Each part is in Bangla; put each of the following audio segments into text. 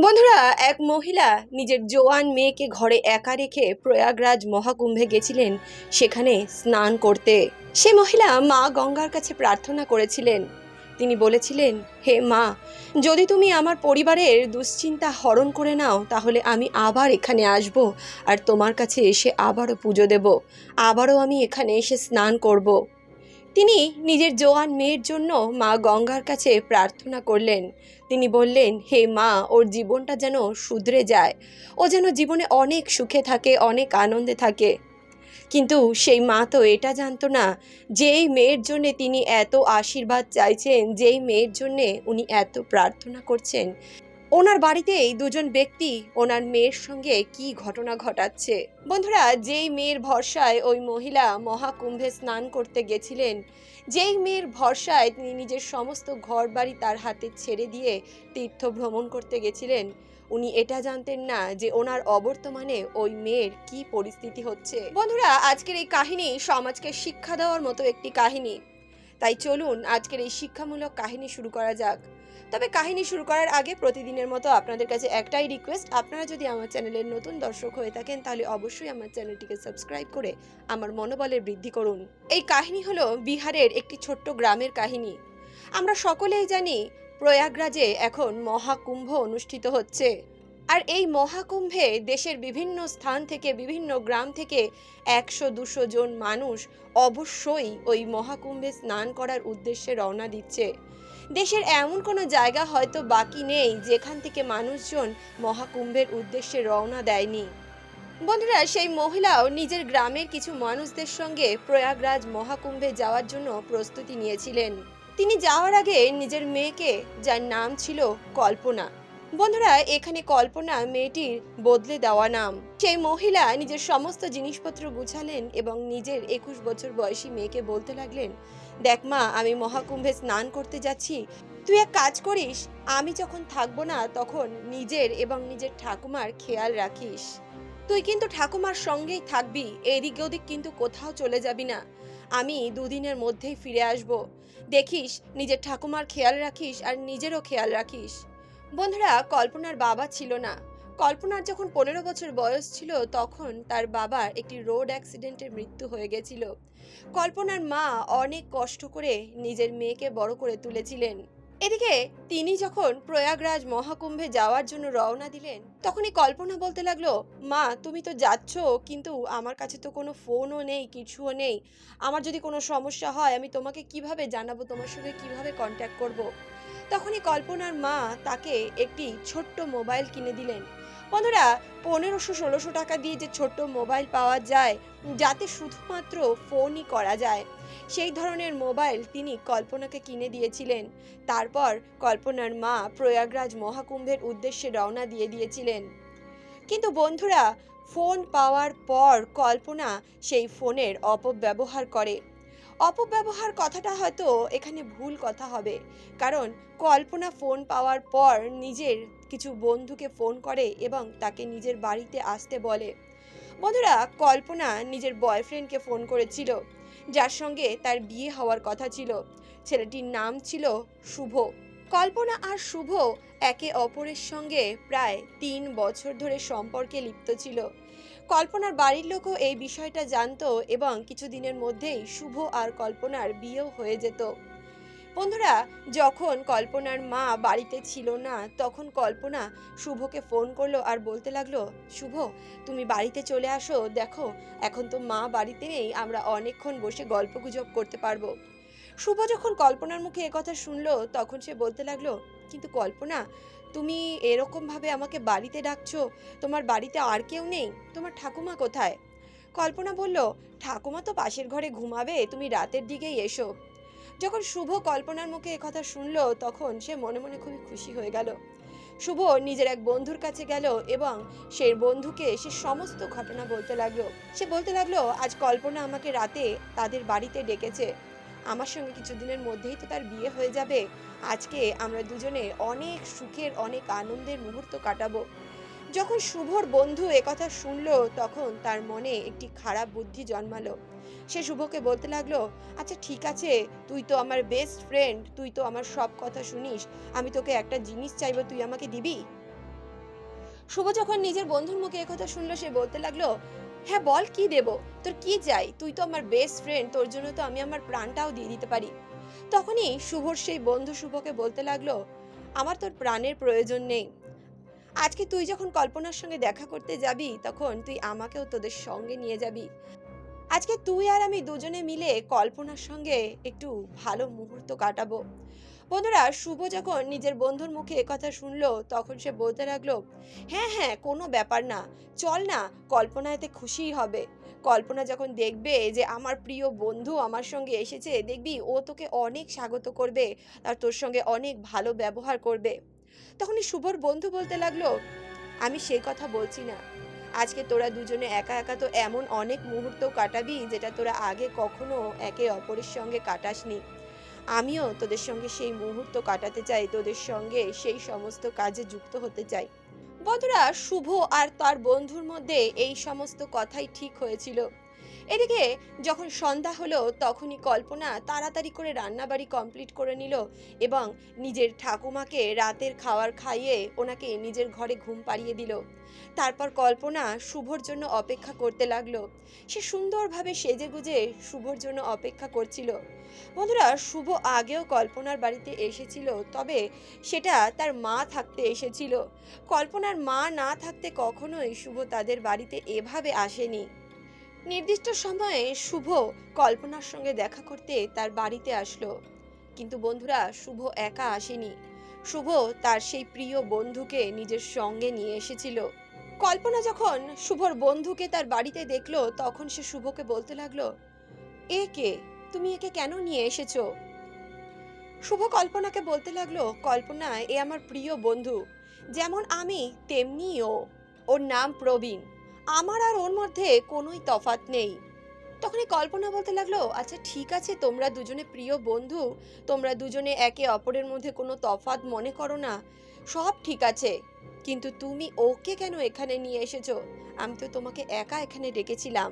বন্ধুরা, এক মহিলা নিজের জোয়ান মেয়েকে ঘরে একা রেখে প্রয়াগরাজ মহাকুম্ভে গেছিলেন সেখানে স্নান করতে। সে মহিলা মা গঙ্গার কাছে প্রার্থনা করেছিলেন। তিনি বলেছিলেন, হে মা, যদি তুমি আমার পরিবারের দুশ্চিন্তা হরণ করে নাও, তাহলে আমি আবার এখানে আসব আর তোমার কাছে এসে আবারও পুজো দেব। আবারও আমি এখানে এসে স্নান করব। তিনি নিজের জোয়ান মেয়ের জন্য মা গঙ্গার কাছে প্রার্থনা করলেন। তিনি বললেন, হে মা, ওর জীবনটা যেন শুধরে যায়। ও যেন জীবনে অনেক সুখে থাকে, অনেক আনন্দে থাকে। কিন্তু সেই মা তো এটা জানতো না, যেই মেয়ের জন্যে তিনি এত আশীর্বাদ চাইছেন, যেই মেয়ের জন্যে উনি এত প্রার্থনা করছেন। ওনার বাড়িতেই দুজন ব্যক্তি, ওনার মেয়ের সঙ্গে কি ঘটনা ঘটাচ্ছে? বন্ধুরা, যেই মেয়ের ভরসায় ওই মহিলা মহাকুম্ভে স্নান করতে গেছিলেন, যেই মেয়ের ভরসায় তিনি নিজের সমস্ত ঘর বাড়ি তার হাতে ছেড়ে দিয়ে তীর্থ ভ্রমণ করতে গেছিলেন, উনি এটা জানতেন না যে ওনার অবর্তমানে ওই মেয়ের কি পরিস্থিতি হচ্ছে। বন্ধুরা, আজকের এই কাহিনী সমাজকে শিক্ষা দেওয়ার মতো একটি কাহিনী। তাই চলুন আজকের এই শিক্ষামূলক কাহিনী শুরু করা যাক। তবে কাহিনী শুরু করার আগে প্রতিদিনের মতো আপনাদের কাছে একটাই রিকোয়েস্ট আপনারা যদি আমার চ্যানেলের নতুন দর্শক হয়ে থাকেন, তাহলে অবশ্যই আমার চ্যানেলটিকে সাবস্ক্রাইব করে আমার মনোবলের বৃদ্ধি করুন। এই কাহিনী হলো বিহারের একটি ছোট্ট গ্রামের কাহিনী। আমরা সকলেই জানি প্রয়াগরাজে এখন মহাকুম্ভ অনুষ্ঠিত হচ্ছে। আর এই মহাকুম্ভে দেশের বিভিন্ন স্থান থেকে, বিভিন্ন গ্রাম থেকে একশো দুশো জন মানুষ অবশ্যই ওই মহাকুম্ভে স্নান করার উদ্দেশ্যে রওনা দিচ্ছে। দেশের এমন কোনো জায়গা হয়তো বাকি নেই যেখান থেকে মানুষজন মহাকুম্ভের উদ্দেশ্যে রওনা দেয়নি। বন্ধুরা, সেই মহিলাও নিজের গ্রামের কিছু মানুষদের সঙ্গে প্রয়াগরাজ মহাকুম্ভে যাওয়ার জন্য প্রস্তুতি নিয়েছিলেন। তিনি যাওয়ার আগে নিজের মেয়েকে, যার নাম ছিল কল্পনা বন্ধুরা, এখানে কল্পনা মেয়েটির বদলে দেওয়া নাম। সেই মহিলা নিজের সমস্ত জিনিসপত্র গুছালেন এবং নিজের একুশ বছর বয়সী মেয়েকে বলতে লাগলেন, দেখ মা, আমি মহাকুম্ভে স্নান করতে যাচ্ছি। তুই এক কাজ করিস, আমি যখন থাকব না তখন নিজের এবং নিজের ঠাকুমার খেয়াল রাখিস। তুই কিন্তু ঠাকুমার সঙ্গেই থাকবি, এদিক ওদিক কিন্তু কোথাও চলে যাবি না। আমি দুদিনের মধ্যেই ফিরে আসব। দেখিস, নিজের ঠাকুমার খেয়াল রাখিস আর নিজেরও খেয়াল রাখিস। বন্ধুরা, কল্পনার বাবা ছিল না। কল্পনার যখন পনেরো বছর বয়স ছিল, তখন তার বাবার একটি রোড অ্যাক্সিডেন্টে মৃত্যু হয়ে গেছিল। কল্পনার মা অনেক কষ্ট করে নিজের মেয়েকে বড় করে তুলেছিলেন। এদিকে তিনি যখন প্রয়াগরাজ মহাকুম্ভে যাওয়ার জন্য রওনা দিলেন, তখনই কল্পনা বলতে লাগল, মা, তুমি তো যাচ্ছ, কিন্তু আমার কাছে তো কোনো ফোনও নেই, কিছুও নেই। আমার যদি কোনো সমস্যা হয়, আমি তোমাকে কীভাবে জানাব? তোমার সঙ্গে কীভাবে কন্ট্যাক্ট করব। তখনই কল্পনার মা তাকে একটি ছোট্ট মোবাইল কিনে দিলেন। বন্ধুরা, পনেরোশো, ষোলোশো টাকা দিয়ে যে ছোট্ট মোবাইল পাওয়া যায়, যাতে শুধুমাত্র ফোনই করা যায়, সেই ধরনের মোবাইল তিনি কল্পনাকে কিনে দিয়েছিলেন। তারপর কল্পনার মা প্রয়াগরাজ মহাকুম্ভের উদ্দেশ্যে রওনা দিয়ে দিয়েছিলেন। কিন্তু বন্ধুরা, ফোন পাওয়ার পর কল্পনা সেই ফোনের অপব্যবহার করে। অপব্যবহার কথাটা হয়তো এখানে ভুল কথা হবে। কারণ কল্পনা ফোন পাওয়ার পর নিজের কিছু বন্ধুকে ফোন করে এবং তাকে নিজের বাড়িতে আসতে বলে। বন্ধুরা, কল্পনা নিজের বয়ফ্রেন্ডকে ফোন করেছিল, যার সঙ্গে তার বিয়ে হওয়ার কথা ছিল। ছেলেটির নাম ছিল শুভ। কল্পনা আর শুভ একে অপরের সঙ্গে প্রায় তিন বছর ধরে সম্পর্কে লিপ্ত ছিল। কল্পনার বাড়ির লোকও এই বিষয়টা জানতো এবং কিছুদিনের মধ্যেই শুভ আর কল্পনার বিয়েও হয়ে যেত। বন্ধুরা, যখন কল্পনার মা বাড়িতে ছিল না, তখন কল্পনা শুভকে ফোন করল আর বলতে লাগল, শুভ, তুমি বাড়িতে চলে আসো, দেখো, এখন তো মা বাড়িতে নেই, আমরা অনেকক্ষণ বসে গল্প গুজব করতে পারব। শুভ যখন কল্পনার মুখে কথা শুনলো, তখন সে বলতে লাগল, কিন্তু কল্পনা তুমি এরকমভাবে আমাকে বাড়িতে ডাকছো, তোমার বাড়িতে আর কেউ নেই, তোমার ঠাকুমা কোথায়? কল্পনা বলল, ঠাকুমা তো পাশের ঘরে ঘুমাবে, তুমি রাতের দিকেই এসো। যখন শুভ কল্পনার মুখে কথা শুনলো, তখন সে মনে মনে খুবই খুশি হয়ে গেল। শুভ নিজের এক বন্ধুর কাছে গেল এবং সেই বন্ধুকে সে সমস্ত ঘটনা বলতে লাগল। সে বলতে লাগল, আজ কল্পনা আমাকে রাতে তাদের বাড়িতে ডেকেছে। আমার সঙ্গে কিছুদিনের মধ্যেই তো তার বিয়ে হয়ে যাবে। আজকে আমরা দুজনে অনেক সুখের, অনেক আনন্দের মুহূর্ত কাটাবো। যখন শুভর বন্ধু একথা শুনলো, তখন তার মনে একটি খারাপ বুদ্ধি জন্মালো। সে শুভকে বলতে লাগল আচ্ছা ঠিক আছে, তুই তো আমার বেস্ট ফ্রেন্ড তুই তো আমার সব কথা শুনিস, আমি তোকে একটা জিনিস চাইব, তুই আমাকে দিবি? শুভ যখন নিজের বন্ধুর মুখে একথা শুনলো, সে বলতে লাগল হ্যাঁ বল কি দেব? তোর কি চাই? তুই তো আমার বেস্ট ফ্রেন্ড তোর জন্য তো আমি আমার প্রাণটাও দিয়ে দিতে পারি। তখনই শুভর সেই বন্ধু শুভকে বলতে লাগল, আমার তোর প্রাণের প্রয়োজন নেই। আজকে তুই যখন কল্পনার সঙ্গে দেখা করতে যাবি, তখন তুই আমাকেও তোদের সঙ্গে নিয়ে যাবি। আজকে তুই আর আমি দুজনে মিলে কল্পনার সঙ্গে একটু ভালো মুহূর্ত কাটাবো। বন্ধুরা, শুভ যখন নিজের বন্ধুর মুখে একথা শুনলো, তখন সে বলতে লাগল হ্যাঁ হ্যাঁ কোনো ব্যাপার না। চল না কল্পনা এতে খুশিই হবে। কল্পনা যখন দেখবে যে আমার প্রিয় বন্ধু আমার সঙ্গে এসেছে, দেখবি ও তোকে অনেক স্বাগত করবে আর তোর সঙ্গে অনেক ভালো ব্যবহার করবে। তখনই শুভর বন্ধু বলতে লাগল, আমি সেই কথা বলছি না। আজকে তোরা দুজনে একা একা তো এমন অনেক মুহূর্ত কাটাবি যেটা তোরা আগে কখনো একে অপরের সঙ্গে কাটাসনি। আমিও তোদের সঙ্গে সেই মুহূর্ত কাটাতে চাই, তোদের সঙ্গে সেই সমস্ত কাজে যুক্ত হতে চাই। বন্ধুরা, শুভ আর তার বন্ধুর মধ্যে এই সমস্ত কথাই ঠিক হয়েছিল। এদিকে যখন সন্ধ্যা হলো, তখনই কল্পনা তাড়াতাড়ি করে রান্নাবাড়ি কমপ্লিট করে নিল এবং নিজের ঠাকুমাকে রাতের খাওয়ার খাইয়ে ওনাকে নিজের ঘরে ঘুম পাড়িয়ে দিল। তারপর কল্পনা শুভর জন্য অপেক্ষা করতে লাগল। সে সুন্দরভাবে সেজে গুজে শুভর জন্য অপেক্ষা করছিল। বন্ধুরা, শুভ আগেও কল্পনার বাড়িতে এসেছিল, তবে সেটা তার মা থাকতে এসেছিল। কল্পনার মা না থাকতে কখনোই শুভ তাদের বাড়িতে এভাবে আসেনি। নির্দিষ্ট সময়ে শুভ কল্পনার সঙ্গে দেখা করতে তার বাড়িতে আসলো। কিন্তু বন্ধুরা, শুভ একা আসেনি। শুভ তার সেই প্রিয় বন্ধুকে নিজের সঙ্গে নিয়ে এসেছিল। কল্পনা যখন শুভর বন্ধুকে তার বাড়িতে দেখল, তখন সে শুভকে বলতে লাগল, এ কে? তুমি একে কেন নিয়ে এসেছ? শুভ কল্পনাকে বলতে লাগল, কল্পনা, এ আমার প্রিয় বন্ধু। যেমন আমি তেমনি ও। ওর নাম প্রবীণ। আমার আর ওর মধ্যে কোনোই তফাৎ নেই। তখনই কল্পনা বলতে লাগল আচ্ছা ঠিক আছে, তোমরা দুজনে প্রিয় বন্ধু, তোমরা দুজনে একে অপরের মধ্যে কোনো তফাৎ মনে করো না, সব ঠিক আছে, কিন্তু তুমি ওকে কেন এখানে নিয়ে এসেছ? আমি তো তোমাকে একা এখানে ডেকেছিলাম।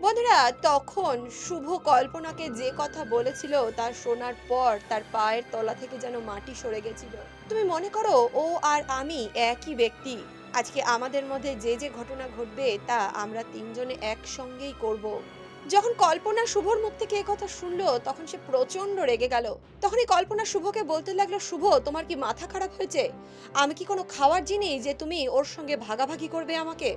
বন্ধুরা, তখন শুভ কল্পনাকে যে কথা বলেছিল তার শোনার পর তার পায়ের তলা থেকে যেন মাটি সরে গেছিল। তুমি মনে করো ও আর আমি একই ব্যক্তি। আজকে আমাদের মধ্যে যে যে ঘটনা ঘটবে তা আমরা তিনজনে একসঙ্গেই করব। যখন কল্পনা শুভর মুখ থেকে কথা শুনলো, তখন সে প্রচণ্ড রেগে গেল। তখনই কল্পনা শুভকে বলতে লাগল, শুভ, তোমার কি মাথা খারাপ হয়েছে? আমি কি কোনো খাওয়ার জিনিস যে তুমি ওর সঙ্গে ভাগাভাগি করবে আমাকে?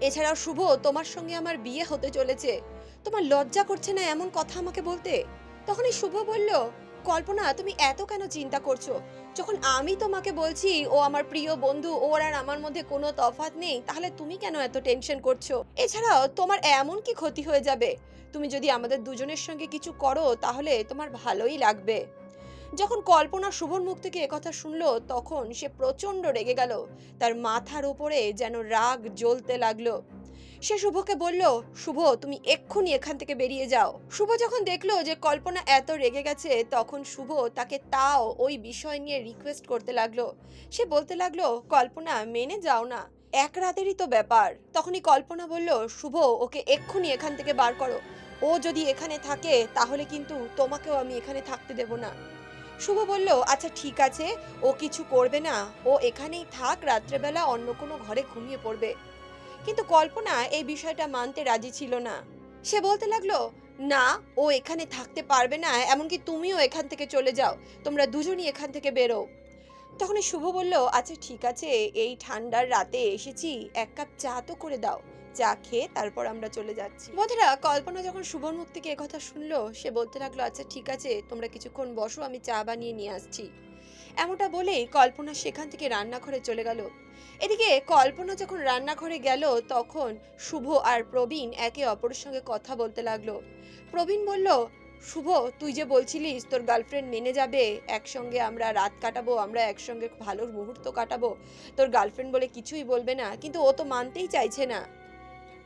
এছাড়াও শুভ, তোমার সঙ্গে আমার বিয়ে হতে চলেছে। তোমার লজ্জা করছে না এমন কথা আমাকে বলতে? তখনই শুভ বলল কল্পনা, তুমি এত কেন চিন্তা করছ? যখন আমি তোমাকে বলছি, ও আমার প্রিয় বন্ধু, ওর আর আমার মধ্যে কোনো তফাৎ নেই, তাহলে তুমি কেন এত টেনশন করছ? এছাড়াও, তোমার এমন কি ক্ষতি হয়ে যাবে? তুমি যদি আমাদের দুজনের সঙ্গে কিছু করো, তাহলে তোমার ভালোই লাগবে। যখন কল্পনা শুভর মুখ থেকে একথা শুনলো, তখন সে প্রচণ্ড রেগে গেল। তার মাথার উপরে যেন রাগ জ্বলতে লাগল। সে শুভকে বলল, শুভ, তুমি এক্ষুনি এখান থেকে বেরিয়ে যাও। শুভ যখন দেখল যে কল্পনা এত রেগে গেছে, তখন শুভ তাকে তাও ওই বিষয় নিয়ে রিকোয়েস্ট করতে লাগল। সে বলতে লাগল, কল্পনা, মেনে যাও না। এক রাতেরই তো ব্যাপার। তখনই কল্পনা বলল, শুভ, ওকে এক্ষুনি এখান থেকে বার করো। ও যদি এখানে থাকে, তাহলে কিন্তু তোমাকেও আমি এখানে থাকতে দেব না। শুভ বলল আচ্ছা ঠিক আছে। ও কিছু করবে না। ও এখানেই থাক, রাত্রেবেলা অন্য কোনো ঘরে ঘুমিয়ে পড়বে। কিন্তু কল্পনা এই বিষয়টা মানতে রাজি ছিল না। সে বলতে লাগল, না, ও এখানে থাকতে পারবে না, এমনকি তুমিও এখান থেকে চলে যাও, তোমরা দুজনই এখান থেকে বেরো। তখনই শুভ বলল আচ্ছা ঠিক আছে, এই ঠান্ডার রাতে এসেছি, এক কাপ চা তো করে দাও, চা খেয়ে তারপর আমরা চলে যাচ্ছি। বন্ধুরা, কল্পনা যখন শুভর মুখ থেকে কথা শুনলো, সে বলতে লাগল আচ্ছা ঠিক আছে, তোমরা কিছুক্ষণ বসো, আমি চা বানিয়ে নিয়ে আসছি। এমনটা বলেই কল্পনা সেখান থেকে রান্নাঘরে চলে গেল। এদিকে কল্পনা যখন রান্নাঘরে গেল, তখন শুভ আর প্রবীণ একে অপরের সঙ্গে কথা বলতে লাগল। প্রবীণ বলল, শুভ, তুই যে বলছিলিস তোর গার্লফ্রেন্ড মেনে যাবে, একসঙ্গে আমরা রাত কাটাবো, আমরা একসঙ্গে ভালো মুহূর্ত কাটাবো, তোর গার্লফ্রেন্ড বলে কিছুই বলবে না, কিন্তু ও তো মানতেই চাইছে না।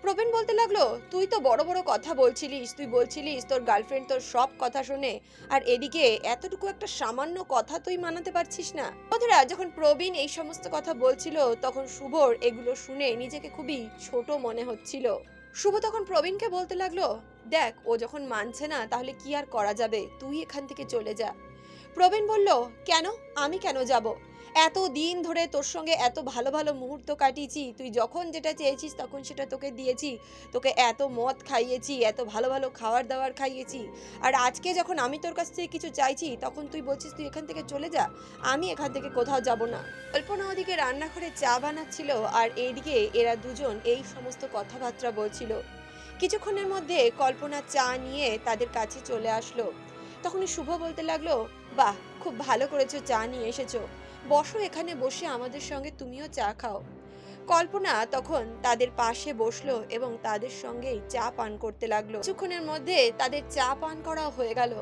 প্রবীণ বলতে লাগল, তুই তো বড় বড় কথা বলছিলিস, তুই বলছিলিস তোর গার্লফ্রেন্ড তোর সব কথা শোনে, আর এদিকে এতটুকু একটা সামান্য কথা তুই মানাতে পারছিস না। বন্ধুরা, যখন প্রবীণ এই সমস্ত কথা বলছিল, তখন শুভর এগুলো শুনে নিজেকে খুবই ছোট মনে হচ্ছিল। শুভ তখন প্রবীণকে বলতে লাগল, দেখ, ও যখন মানছে না, তাহলে কি আর করা যাবে? তুই এখান থেকে চলে যা। প্রবীণ বলল, কেন? আমি কেন যাব? এত দিন ধরে তোর সঙ্গে এত ভালো ভালো মুহূর্ত কাটিয়েছি, তুই যখন যেটা চেয়েছিস তখন সেটা তোকে দিয়েছি, তোকে এত মদ খাইয়েছি, এত ভালো ভালো খাবার দাবার খাইয়েছি, আর আজকে যখন আমি তোর কাছ থেকে কিছু চাইছি তখন তুই বলছিস তুই এখান থেকে চলে যা, আমি এখান থেকে কোথাও যাব না। কল্পনা ওদিকে রান্নাঘরে চা বানাচ্ছিল আর এইদিকে এরা দুজন এই সমস্ত কথাবার্তা বলছিল। কিছুক্ষণের মধ্যে কল্পনা চা নিয়ে তাদের কাছে চলে আসলো। তখনই শুভ বলতে লাগল, বাহ, খুব ভালো করেছ চা নিয়ে এসেছ। বসো এখানে বসে আমাদের সঙ্গে তুমিও চা খাও। কল্পনা তখন তাদের পাশে বসল এবং তাদের সঙ্গেই চা পান করতে লাগল। কিছুক্ষণের মধ্যে তাদের চা পান করা হয়ে গেল।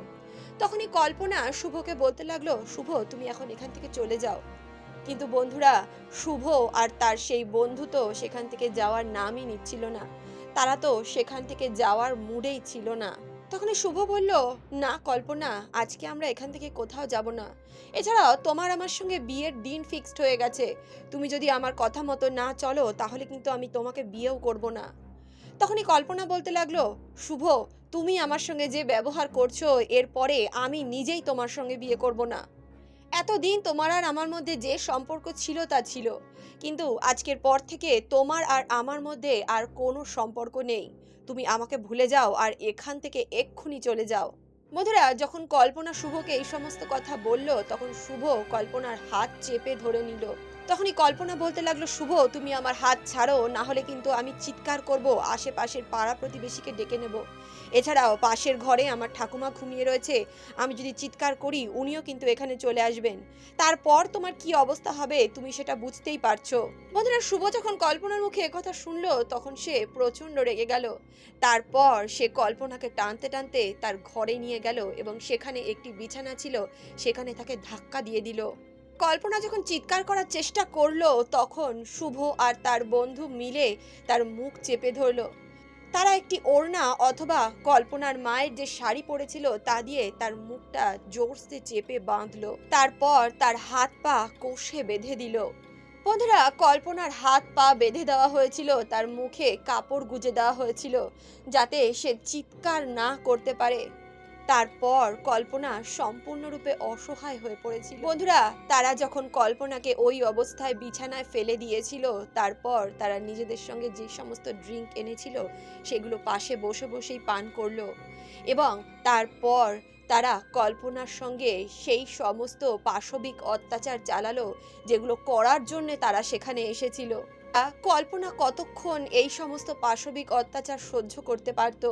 তখনই কল্পনা শুভকে বলতে লাগল, শুভ, তুমি এখন এখান থেকে চলে যাও। কিন্তু বন্ধুরা, শুভ আর তার সেই বন্ধু তো সেখান থেকে যাওয়ার নামই নিচ্ছিল না। তারা তো সেখান থেকে যাওয়ার মুডেই ছিল না। তখনই শুভ বলল, না, কল্পনা, আজকে আমরা এখান থেকে কোথাও যাব না। এছাড়াও তোমার আমার সঙ্গে বিয়ের দিন ফিক্সড হয়ে গেছে। তুমি যদি আমার কথা মতো না চলো, তাহলে কিন্তু আমি তোমাকে বিয়েও করব না। তখনই কল্পনা বলতে লাগল, শুভ, তুমি আমার সঙ্গে যে ব্যবহার করছ এরপরে আমি নিজেই তোমার সঙ্গে বিয়ে করব না। এতদিন তোমার আর আমার মধ্যে যে সম্পর্ক ছিল, তা ছিল। কিন্তু আজকের পর থেকে তোমার আর আমার মধ্যে আর কোনো সম্পর্ক নেই। তুমি আমাকে ভুলে যাও আর এখান থেকে এক্ষুনি চলে যাও। মধুরা যখন কল্পনা শুভকে এই সমস্ত কথা বলল, তখন শুভ কল্পনার হাত চেপে ধরে নিল। তখনই কল্পনা বলতে লাগল, শুভ, তুমি আমার হাত ছাড়ো, না হলে কিন্তু আমি চিৎকার করব, আশেপাশের পাড়া প্রতিবেশীকে ডেকে নেব। এছাড়াও পাশের ঘরে আমার ঠাকুমা ঘুমিয়ে রয়েছে, আমি যদি চিৎকার করি, উনিও কিন্তু এখানে চলে আসবেন। তারপর তোমার কি অবস্থা হবে, তুমি সেটা বুঝতেই পারছ। বন্ধুরা, শুভ যখন কল্পনার মুখে একথা শুনলো, তখন সে প্রচণ্ড রেগে গেল। তারপর সে কল্পনাকে টানতে টানতে তার ঘরে নিয়ে গেল এবং সেখানে একটি বিছানা ছিল, সেখানে তাকে ধাক্কা দিয়ে দিল। কল্পনা যখন চিৎকার করার চেষ্টা করল, তখন শুভ আর তার বন্ধু মিলে তার মুখ চেপে ধরলো। তারা একটি ওড়না অথবা কল্পনার মায়ের যে শাড়ি পরেছিল, তা দিয়ে তার মুখটা জোরসে চেপে বাঁধলো। তারপর তার হাত পা কষে বেঁধে দিল। বন্ধুরা, কল্পনার হাত পা বেঁধে দেওয়া হয়েছিল, তার মুখে কাপড় গুজে দেওয়া হয়েছিল, যাতে সে চিৎকার না করতে পারে। তারপর কল্পনা সম্পূর্ণরূপে অসহায় হয়ে পড়েছিল। বন্ধুরা, তারা যখন কল্পনাকে ওই অবস্থায় বিছানায় ফেলে দিয়েছিল, তারপর তারা নিজেদের সঙ্গে যে সমস্ত ড্রিঙ্ক এনেছিল, সেগুলো পাশে বসে বসেই পান করল এবং তারপর তারা কল্পনার সঙ্গে সেই সমস্ত পাশবিক অত্যাচার চালালো যেগুলো করার জন্য তারা সেখানে এসেছিল। কল্পনা কতক্ষণ এই সমস্ত পাশবিক অত্যাচার সহ্য করতে পারতো?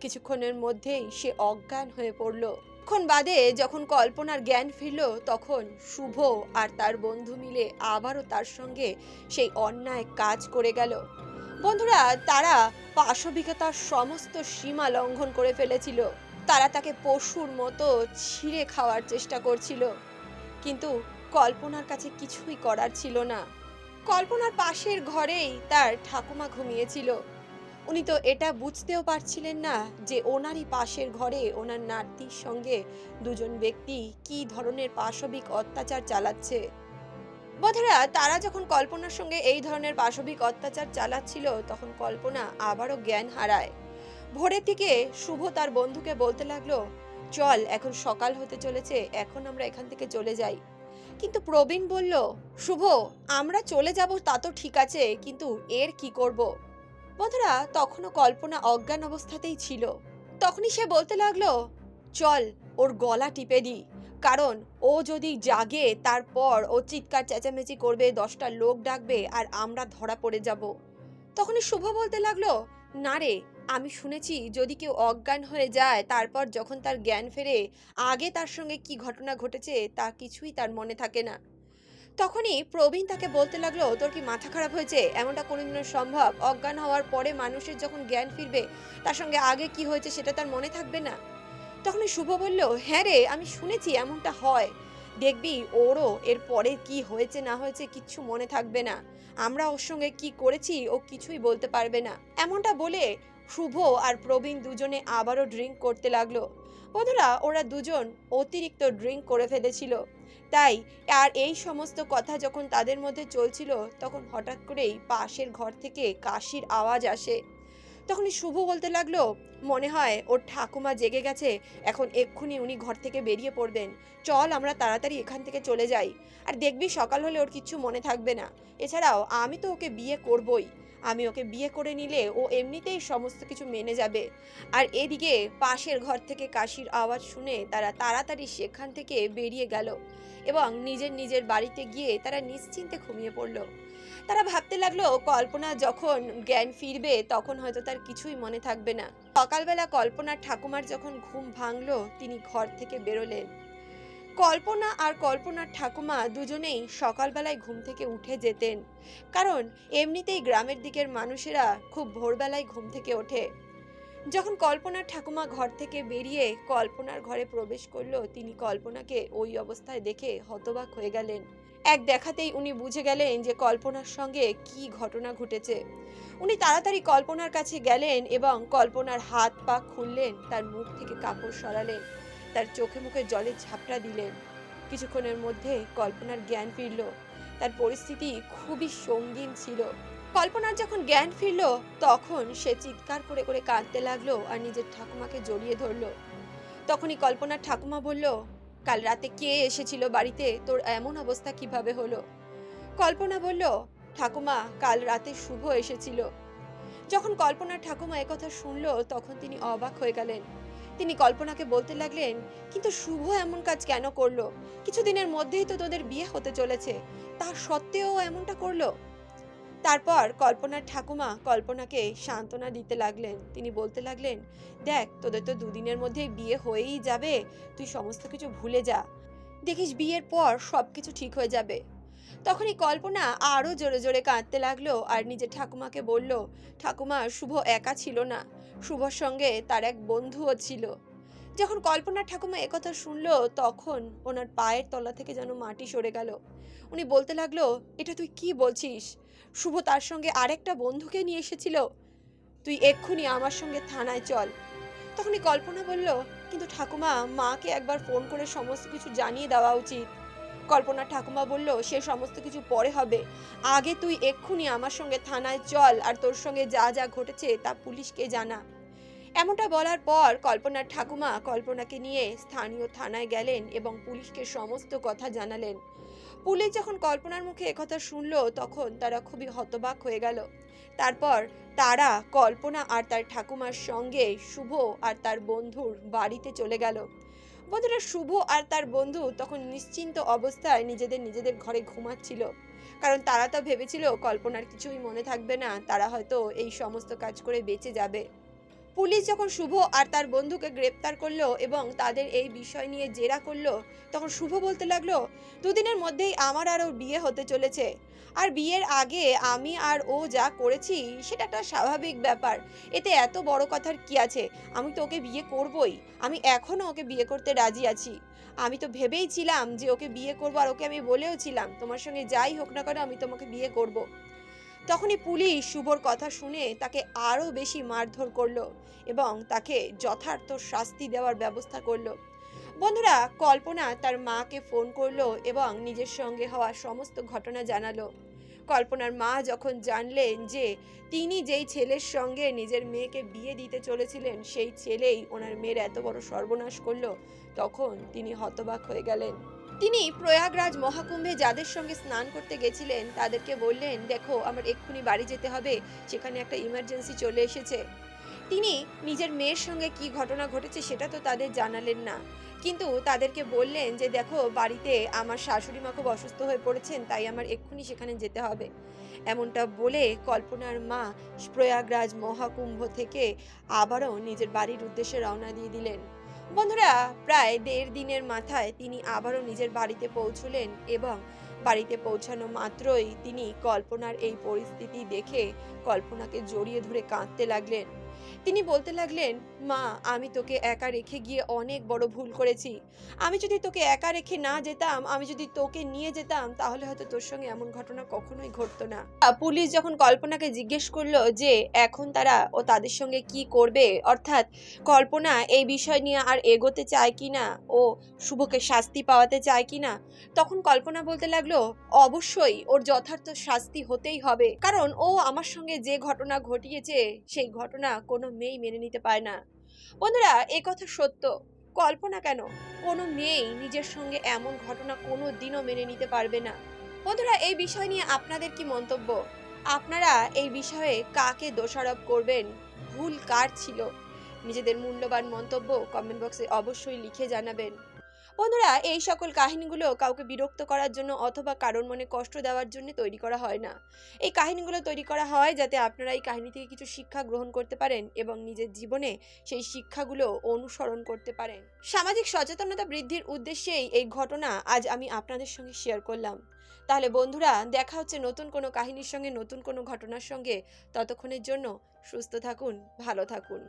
কিছুক্ষণের মধ্যেই সে অজ্ঞান হয়ে পড়ল। ক্ষণ বাদে যখন কল্পনার জ্ঞান ফিরল, তখন শুভ আর তার বন্ধু মিলে আবারও তার সঙ্গে সেই অন্যায় কাজ করে গেল। বন্ধুরা, তারা পাশবিকতার সমস্ত সীমা লঙ্ঘন করে ফেলেছিল। তারা তাকে পশুর মতো ছিঁড়ে খাওয়ার চেষ্টা করছিল। কিন্তু কল্পনার কাছে কিছুই করার ছিল না। কল্পনার পাশের ঘরেই তার ঠাকুমা ঘুমিয়েছিল। উনি তো এটা বুঝতেও পারছিলেন না যে ওনারই পাশের ঘরে ওনার নাতির সঙ্গে দুজন ব্যক্তি কী ধরনের পাশবিক অত্যাচার চালাচ্ছে। বন্ধুরা তারা যখন কল্পনার সঙ্গে এই ধরনের পাশবিক অত্যাচার চালাচ্ছিল, তখন কল্পনা আবারও জ্ঞান হারায়। ভোরের দিকে শুভ তার বন্ধুকে বলতে লাগল, চল, এখন সকাল হতে চলেছে, এখন আমরা এখান থেকে চলে যাই। কিন্তু প্রবীণ বলল, শুভ, আমরা চলে যাব তা তো ঠিক আছে, কিন্তু এর কি করব? বন্ধুরা, তখনও কল্পনা অজ্ঞান অবস্থাতেই ছিল। তখনই সে বলতে লাগল, চল, ওর গলা টিপে দিই কারণ ও যদি জাগে, তারপর ও চিৎকার চেঁচামেচি করবে, দশটা লোক ডাকবে, আর আমরা ধরা পড়ে যাব। তখনই শুভ বলতে লাগল, না রে, আমি শুনেছি যদি কেউ অজ্ঞান হয়ে যায়, তারপর যখন তার জ্ঞান ফেরে, আগে তার সঙ্গে কি ঘটনা ঘটেছে, তা কিছুই তার মনে থাকে না। তখনই প্রবীণ তাকে বলতে লাগল, তোর কি মাথা খারাপ হয়েছে? এমনটা কোনোদিনও সম্ভব? অজ্ঞান হওয়ার পরে মানুষের যখন জ্ঞান ফিরবে, তার সঙ্গে আগে কি হয়েছে সেটা তার মনে থাকবে না? তখন শুভ বলল হ্যাঁ রে, আমি শুনেছি এমনটা হয়। দেখবি, ওরও এর পরে কি হয়েছে না হয়েছে কিচ্ছু মনে থাকবে না। আমরা ওর সঙ্গে কি করেছি, ও কিছুই বলতে পারবে না। এমনটা বলে শুভ আর প্রবীণ দুজনে আবারও ড্রিঙ্ক করতে লাগল। বন্ধুরা, ওরা দুজন অতিরিক্ত ড্রিঙ্ক করে ফেলেছিল। তাই আর এই সমস্ত কথা যখন তাদের মধ্যে চলছিল, তখন হঠাৎ করেই পাশের ঘর থেকে কাশির আওয়াজ আসে। তখনই শুভ বলতে লাগল, মনে হয় ওর ঠাকুমা জেগে গেছে, এখন এক্ষুনি উনি ঘর থেকে বেরিয়ে পড়বেন। চল আমরা তাড়াতাড়ি এখান থেকে চলে যাই। আর দেখবি সকাল হলে ওর কিচ্ছু মনে থাকবে না। এছাড়াও আমি তো ওকে বিয়ে করবই। আমি ওকে বিয়ে করে নিলে ও এমনিতেই সমস্ত কিছু মেনে যাবে। আর এদিকে পাশের ঘর থেকে কাশির আওয়াজ শুনে তারা তাড়াতাড়ি সেখান থেকে বেরিয়ে গেল। এবং নিজের নিজের বাড়িতে গিয়ে তারা নিশ্চিন্তে ঘুমিয়ে পড়ল। তারা ভাবতে লাগল, কল্পনা যখন জ্ঞান ফিরবে, তখন হয়তো তার কিছুই মনে থাকবে না। সকালবেলা কল্পনার ঠাকুমার যখন ঘুম ভাঙলো, তিনি ঘর থেকে বেরোলেন। কল্পনা আর কল্পনার ঠাকুমা দুজনেই সকালবেলায় ঘুম থেকে উঠে যেতেন। কারণ, এমনিতেই গ্রামের দিকের মানুষেরা খুব ভোরবেলায় ঘুম থেকে ওঠে। যখন কল্পনার ঠাকুমা ঘর থেকে বেরিয়ে কল্পনার ঘরে প্রবেশ করল, তিনি কল্পনাকে ওই অবস্থায় দেখে হতবাক হয়ে গেলেন। এক দেখাতেই উনি বুঝে গেলেন যে কল্পনার সঙ্গে কি ঘটনা ঘটেছে। উনি তাড়াতাড়ি কল্পনার কাছে গেলেন এবং কল্পনার হাত পা খুললেন, তার মুখ থেকে কাপড় সরালেন, তার চোখে মুখে জলের ঝাপটা দিলেন। কিছুক্ষণের মধ্যে কল্পনার জ্ঞান ফিরল। তার পরিস্থিতি খুবই সঙ্গীন ছিল। কল্পনার যখন জ্ঞান ফিরল, তখন সে চিৎকার করে করে কাঁদতে লাগল আর নিজের ঠাকুমাকে জড়িয়ে ধরলো। তখনই কল্পনার ঠাকুমা বলল, কাল রাতে কে এসেছিল বাড়িতে? তোর এমন অবস্থা কীভাবে হলো? কল্পনা বলল, ঠাকুমা, কাল রাতে শুভ এসেছিল। যখন কল্পনার ঠাকুমা একথা শুনলো, তখন তিনি অবাক হয়ে গেলেন। তিনি কল্পনাকে বলতে লাগলেন, কিন্তু শুভ এমন কাজ কেন করল? কিছুদিনের মধ্যেই তো তোদের বিয়ে হতে চলেছে। তা সত্ত্বেও এমনটা করল? তারপর কল্পনার ঠাকুমা কল্পনাকে সান্ত্বনা দিতে লাগলেন। তিনি বলতে লাগলেন, দেখ, তোদের তো দুদিনের মধ্যেই বিয়ে হয়েই যাবে, তুই সমস্ত কিছু ভুলে যা। দেখিস, বিয়ের পর সব কিছু ঠিক হয়ে যাবে। তখনই কল্পনা আরও জোরে জোরে কাঁদতে লাগল আর নিজের ঠাকুমাকে বলল, ঠাকুমা, শুভ একা ছিল না। শুভর সঙ্গে তার এক বন্ধুও ছিল। যখন কল্পনার ঠাকুমা একথা শুনলো, তখন ওনার পায়ের তলা থেকে যেন মাটি সরে গেল। উনি বলতে লাগল, এটা তুই কি বলছিস? শুভ তার সঙ্গে আরেকটা বন্ধুকে নিয়ে এসেছিল। তুই এক্ষুনি আমার সঙ্গে থানায় চল। তখনই কল্পনা বলল, কিন্তু ঠাকুমা, মাকে একবার ফোন করে সমস্ত কিছু জানিয়ে দেওয়া উচিত। কল্পনা ঠাকুমা বলল, সে সমস্ত কিছু পরে হবে। আগে তুই এক্ষুনি আমার সঙ্গে থানায় চল, আর তোর সঙ্গে যা যা ঘটেছে তা পুলিশকে জানা। এমনটা বলার পর কল্পনার ঠাকুমা কল্পনাকে নিয়ে স্থানীয় থানায় গেলেন এবং পুলিশকে সমস্ত কথা জানালেন। পুলিশ যখন কল্পনার মুখে একথা শুনলো, তখন তারা খুবই হতবাক হয়ে গেল। তারপর তারা কল্পনা আর তার ঠাকুমার সঙ্গে শুভ আর তার বন্ধুর বাড়িতে চলে গেল। বন্ধুরা, শুভ আর তার বন্ধু তখন নিশ্চিন্ত অবস্থায় নিজেদের নিজেদের ঘরে ঘুমাচ্ছিল। কারণ তারা তো ভেবেছিল কল্পনার কিছুই মনে থাকবে না, তারা হয়তো এই সমস্ত কাজ করে বেঁচে যাবে। পুলিশ যখন শুভ আর তার বন্ধুকে গ্রেপ্তার করল এবং তাদের এই বিষয় নিয়ে জেরা করল, তখন শুভ বলতে লাগল, দুদিনের মধ্যেই আমার আর ওর বিয়ে হতে চলেছে। আর বিয়ের আগে আমি আর ও যা করেছি, সেটা একটা স্বাভাবিক ব্যাপার। এতে এত বড় কথার কি আছে? আমি তো ওকে বিয়ে করবই। আমি এখনও ওকে বিয়ে করতে রাজি আছি। আমি তো ভেবেই ছিলাম যে ওকে বিয়ে করব আর ওকে আমি বলেও ছিলাম। তোমার সঙ্গে যাই হোক না কেন আমি তোমাকে বিয়ে করব। তখনই পুলিশ শুভর কথা শুনে তাকে আরও বেশি মারধর করল এবং তাকে যথার্থ শাস্তি দেওয়ার ব্যবস্থা করল। বন্ধুরা, কল্পনা তার মাকে ফোন করল এবং নিজের সঙ্গে হওয়া সমস্ত ঘটনা জানালো। কল্পনার মা যখন জানলেন যে তিনি যেই ছেলের সঙ্গে নিজের মেয়েকে বিয়ে দিতে চলেছিলেন, সেই ছেলেই ওনার মেয়ের এত বড় সর্বনাশ করল, তখন তিনি হতবাক হয়ে গেলেন। তিনি প্রয়াগরাজ মহাকুম্ভে যাদের সঙ্গে স্নান করতে গেছিলেন, তাদেরকে বললেন, দেখো, আমার এক্ষুনি বাড়ি যেতে হবে, সেখানে একটা ইমার্জেন্সি চলে এসেছে। তিনি নিজের মেয়ের সঙ্গে কি ঘটনা ঘটেছে সেটা তো তাদের জানালেন না। কিন্তু তাদেরকে বললেন যে, দেখো, বাড়িতে আমার শাশুড়ি মা খুব অসুস্থ হয়ে পড়েছেন, তাই আমার এক্ষুনি সেখানে যেতে হবে। এমনটা বলে কল্পনার মা প্রয়াগরাজ মহাকুম্ভ থেকে আবারও নিজের বাড়ির উদ্দেশ্যে রওনা দিয়ে দিলেন। বন্ধুরা, প্রায় দেড় দিনের মাথায় তিনি আবারও নিজের বাড়িতে পৌঁছলেন এবং বাড়িতে পৌঁছানো মাত্রই তিনি কল্পনার এই পরিস্থিতি দেখে কল্পনাকে জড়িয়ে ধরে কাঁদতে লাগলেন। তিনি বলতে লাগলেন, মা, আমি তোকে একা রেখে গিয়ে অনেক বড় ভুল করেছি। আমি যদি তোকে একা রেখে না যেতাম, আমি যদি তোকে নিয়ে যেতাম, তাহলে হয়তো তোর সঙ্গে এমন ঘটনা কখনোই ঘটতো না। পুলিশ যখন কল্পনাকে জিজ্ঞেস করল যে, এখন তারা ও তাদের সঙ্গে কি করবে? অর্থাৎ, কল্পনা, এই বিষয় নিয়ে আর এগোতে চায় কি না? ও শুভকে শাস্তি পাওয়াতে চায় কি না? তখন কল্পনা বলতে লাগল, অবশ্যই, ওর যথার্থ শাস্তি হতেই হবে। কারণ ও আমার সঙ্গে যে ঘটনা ঘটিয়েছে, সেই ঘটনা কোনো মেয়েই মেনে নিতে পারে না। বন্ধুরা, এ কথা সত্য। কল্পনা কেন? কোনো মেয়েই নিজের সঙ্গে এমন ঘটনা কোনো দিনও মেনে নিতে পারবে না। বন্ধুরা, এই বিষয় নিয়ে আপনাদের কি মন্তব্য? আপনারা এই বিষয়ে কাকে দোষারোপ করবেন? ভুল কার ছিল? নিজেদের মূল্যবান মন্তব্য কমেন্ট বক্সে অবশ্যই লিখে জানাবেন। বন্ধুরা, এই সকল কাহিনীগুলো কাউকে বিরক্ত করার জন্য অথবা কারোর মনে কষ্ট দেওয়ার জন্য তৈরি করা হয় না। এই কাহিনীগুলো তৈরি করা হয় যাতে আপনারা এই কাহিনী থেকে কিছু শিক্ষা গ্রহণ করতে পারেন এবং নিজের জীবনে সেই শিক্ষাগুলো অনুসরণ করতে পারেন। সামাজিক সচেতনতা বৃদ্ধির উদ্দেশ্যেই এই ঘটনা আজ আমি আপনাদের সঙ্গে শেয়ার করলাম। তাহলে বন্ধুরা, দেখা হচ্ছে নতুন কোনো কাহিনীর সঙ্গে, নতুন কোনো ঘটনার সঙ্গে। ততক্ষণের জন্য সুস্থ থাকুন, ভালো থাকুন।